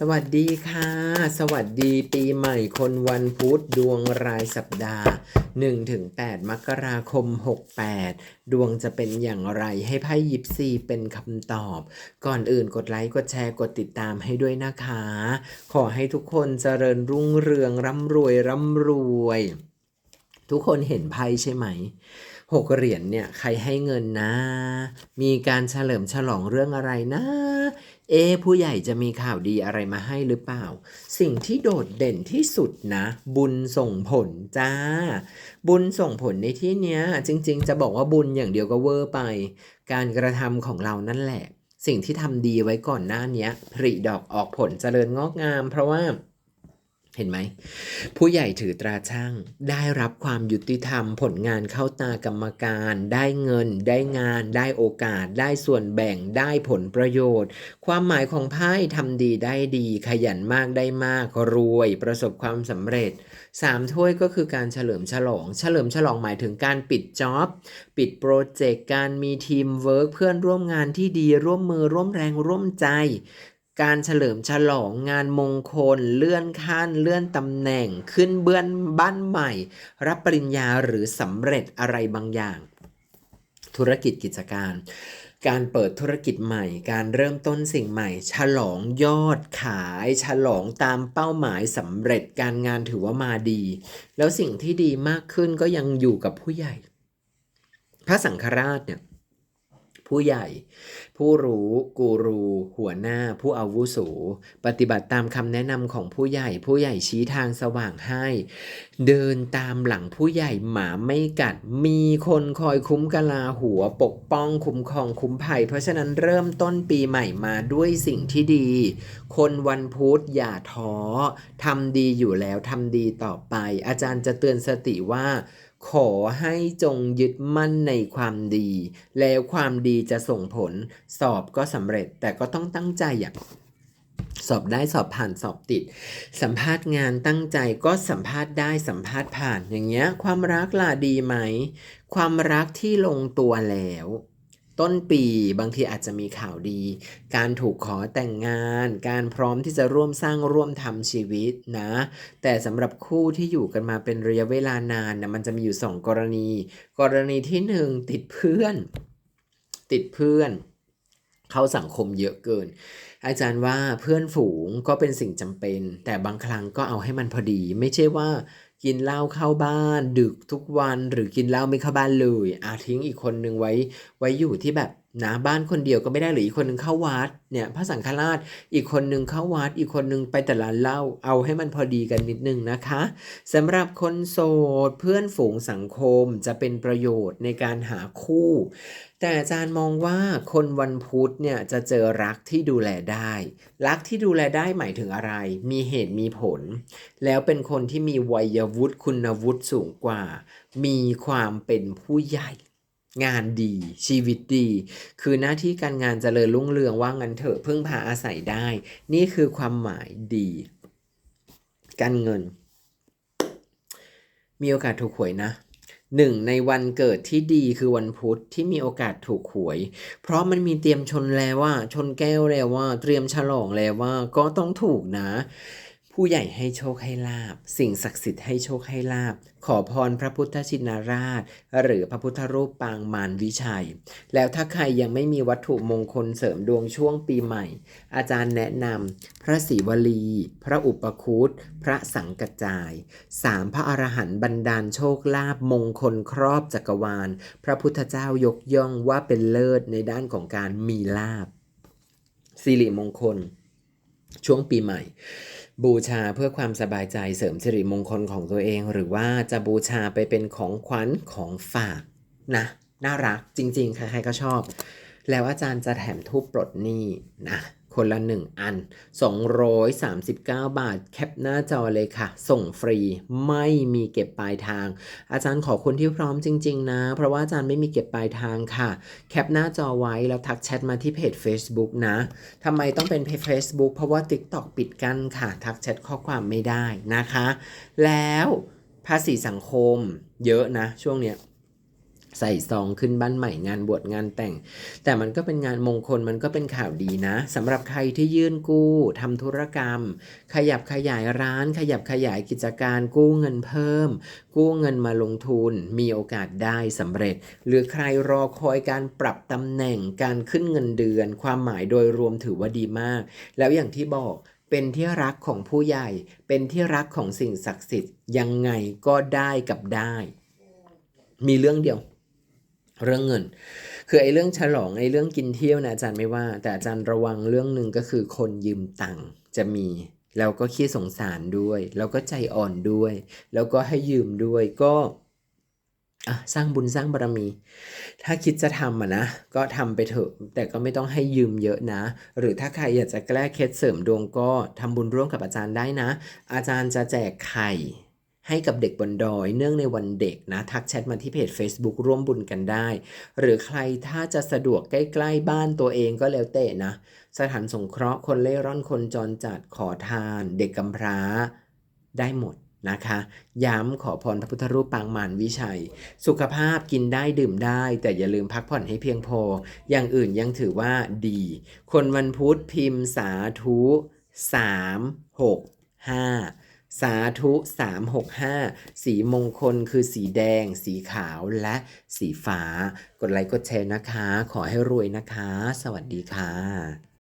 สวัสดีค่ะ สวัสดีปีใหม่คนวันพุธดวงรายสัปดาห์ 1-8 มกราคม 68 ดวงจะเป็นอย่างไรให้ไพ่ยิปซีเป็นคำตอบ ก่อนอื่นกดไลค์กดแชร์กดติดตามให้ด้วยนะคะ ขอให้ทุกคนเจริญรุ่งเรืองร่ำรวยร่ำรวย ทุกคนเห็นไพ่ใช่ไหมหกเหรียญเนี่ยใครให้เงินนะ มีการเฉลิมฉลองเรื่องอะไรนะ เอผู้ใหญ่จะมีข่าวดีอะไรมาให้หรือเปล่า สิ่งที่โดดเด่นที่สุดนะ บุญส่งผลจ้า บุญส่งผลในที่เนี้ย จริง ๆ จะบอกว่าบุญอย่างเดียวก็เวอร์ไป การกระทำของเรานั่นแหละ สิ่งที่ทำดีไว้ก่อนหน้าเนี้ยผลิดอกออกผลเจริญงอกงาม เพราะว่า เห็นไหม ผู้ใหญ่ถือตราช่างได้รับความยุติธรรม ผลงานเข้าตากรรมการ ได้เงิน ได้งาน ได้โอกาส ได้ส่วนแบ่งได้ผลประโยชน์ ความหมายของไพ่ทำดีได้ดี ขยันมากได้มาก รวย ประสบความสำเร็จสามถ้วยก็คือการเฉลิมฉลอง เฉลิมฉลองหมายถึงการปิดจ็อบปิดโปรเจกต์การมีทีมเวิร์กเพื่อนร่วมงานที่ดีร่วมมือร่วมแรงร่วมใจ การเฉลิมฉลองงานมงคล เลื่อนขั้น เลื่อนตำแหน่งขึ้นเบื้อนบ้านใหม่ รับปริญญาหรือสำเร็จอะไรบางอย่าง ธุรกิจกิจการ การเปิดธุรกิจใหม่ การเริ่มต้นสิ่งใหม่ ฉลองยอดขาย ฉลองตามเป้าหมายสำเร็จการงานถือว่ามาดี แล้วสิ่งที่ดีมากขึ้นก็ยังอยู่กับผู้ใหญ่ พระสังฆราชเนี่ย ผู้ใหญ่ ผู้รู้กูรู หัวหน้า ผู้อาวุโส ปฏิบัติตามคำแนะนำของผู้ใหญ่ ผู้ใหญ่ชี้ทางสว่างให้ เดินตามหลังผู้ใหญ่หมาไม่กัด มีคนคอยคุ้มกะลาหัวปกป้องคุ้มครองคุ้มภัย เพราะฉะนั้นเริ่มต้นปีใหม่มาด้วยสิ่งที่ดี คนวันพุธอย่าท้อทำดีอยู่แล้วทำดีต่อไป อาจารย์จะเตือนสติว่า ขอให้จงยึดมั่นในความดี แล้วความดีจะส่งผลสอบก็สำเร็จแต่ก็ต้องตั้งใจอย่างสอบได้สอบผ่านสอบติด สัมภาษณ์งานตั้งใจก็สัมภาษณ์ได้สัมภาษณ์ผ่านอย่างเงี้ย ความรักล่ะดีไหม ความรักที่ลงตัวแล้ว ต้นปีบางทีอาจจะมีข่าวดี การถูกขอแต่งงาน การพร้อมที่จะร่วมสร้างร่วมทำชีวิตนะ แต่สำหรับคู่ที่อยู่กันมาเป็นระยะเวลานานนะมันจะมีอยู่สองกรณี กรณีที่หนึ่งติดเพื่อน ติดเพื่อน เข้าสังคมเยอะเกิน อาจารย์ว่าเพื่อนฝูงก็เป็นสิ่งจำเป็น แต่บางครั้งก็เอาให้มันพอดี ไม่ใช่ว่ากินเหล้าเข้าบ้าน ดึกทุกวันหรือกินเหล้าไม่เข้าบ้านเลยอาทิ้งอีกคนนึงไว้ไว้อยู่ที่แบบ นะบ้านคนเดียวก็ไม่ได้หรืออีกคนนึงเข้าวัดเนี่ยพระสังฆราชอีกคนนึงเข้าวัด อีกคนนึงไปแต่ร้านเหล้าเอาให้มันพอดีกันนิดนึงนะคะสำหรับคนโสดเพื่อนฝูงสังคมจะเป็นประโยชน์ในการหาคู่ แต่อาจารย์มองว่าคนวันพุธเนี่ยจะเจอรักที่ดูแลได้ รักที่ดูแลได้หมายถึงอะไร มีเหตุมีผล แล้วเป็นคนที่มีวัยวุฒิคุณวุฒิสูงกว่า มีความเป็นผู้ใหญ่ งานดีชีวิตดี คือหน้าที่การงานเจริญรุ่งเรืองว่างันเถอะพึ่งพาอาศัยได้ นี่คือความหมายดี การเงิน มีโอกาสถูกหวยนะหนึ่งในวันเกิดที่ดีคือวันพุธที่มีโอกาสถูกหวย เพราะมันมีเตรียมชนแล้วว่า ชนแก้วแล้วว่า เตรียมฉลองแล้วว่า ก็ต้องถูกนะ ผู้ใหญ่ให้โชคให้ลาบ สิ่งศักดิ์สิทธิ์ให้โชคให้ลาบ ขอพรพระพุทธชินราช หรือพระพุทธรูปปางมารวิชัย แล้วถ้าใครยังไม่มีวัตถุมงคลเสริมดวงช่วงปีใหม่ อาจารย์แนะนำพระศรีวลี พระอุปคุตพระสังกัจจายสามพระอรหันต์บันดาลโชคลาภมงคลครอบจักรวาล พระพุทธเจ้ายกย่องว่าเป็นเลิศในด้านของการมีลาภสิริมงคล ช่วงปีใหม่ บูชาเพื่อความสบายใจเสริมสิริมงคลของตัวเอง หรือว่าจะบูชาไปเป็นของขวัญของฝากนะน่ารักจริงๆ ใครๆก็ชอบ แล้วอาจารย์จะแถมทูปปลดหนี้นะ คนละหนึ่งอัน 239 บาท แคปหน้าจอเลยค่ะ ส่งฟรีไม่มีเก็บปลายทาง อาจารย์ขอคนที่พร้อมจริง ๆ นะ เพราะว่าอาจารย์ไม่มีเก็บปลายทางค่ะ แคปหน้าจอไว้แล้วทักแชทมาที่เพจ Facebook นะทำไมต้องเป็นเพจ Facebook เพราะว่า TikTok ปิดกั้นค่ะ ทักแชทข้อความไม่ได้นะคะ แล้วภาษีสังคมเยอะนะช่วงเนี้ย ใส่ซองขึ้นบ้านใหม่งานบวชงานแต่ง แต่มันก็เป็นงานมงคลมันก็เป็นข่าวดีนะสำหรับใครที่ยื่นกู้ทำธุรกรรม ขยับขยายร้าน ขยับขยายกิจการกู้เงินเพิ่ม กู้เงินมาลงทุน มีโอกาสได้สำเร็จ หรือใครรอคอยการปรับตำแหน่งการขึ้นเงินเดือน ความหมายโดยรวมถือว่าดีมาก แล้วอย่างที่บอกเป็นที่รักของผู้ใหญ่ เป็นที่รักของสิ่งศักดิ์สิทธิ์ยังไงก็ได้กับได้ มีเรื่องเดียว เรื่องเงิน คือไอ้เรื่องฉลองไอ้เรื่องกินเที่ยวนะอาจารย์ไม่ว่า แต่อาจารย์ระวังเรื่องหนึ่งก็คือคนยืมตังค์จะมีแล้วก็ขี้สงสารด้วย แล้วก็ใจอ่อนด้วย แล้วก็ให้ยืมด้วยก็สร้างบุญสร้างบารมี ถ้าคิดจะทำอะนะ ก็ทำไปเถอะ แต่ก็ไม่ต้องให้ยืมเยอะนะ หรือถ้าใครอยากจะแก้เคล็ดเสริมดวงก็ทำบุญร่วมกับอาจารย์ได้นะ อาจารย์จะแจกไข่ ให้กับเด็กบนดอย เนื่องในวันเด็กนะ ทักแชทมาที่เพจ Facebook ร่วมบุญกันได้ หรือใครถ้าจะสะดวกใกล้ๆบ้านตัวเองก็แล้วแต่นะ สถานสงเคราะห์คนเล่ร่อนคนจรจัดขอทาน เด็กกำพร้าได้หมดนะคะ ย้ำขอพรพระพุทธรูปปางมารวิชัย สุขภาพกินได้ดื่มได้ แต่อย่าลืมพักผ่อนให้เพียงพอ อย่างอื่นยังถือว่าดี คนวันพุธพิมพ์สาธุ3 6 5 สาธุ 365 สีมงคลคือสีแดง สีขาวและสีฟ้า กดไลค์กดแชร์นะคะ ขอให้รวยนะคะ สวัสดีค่ะ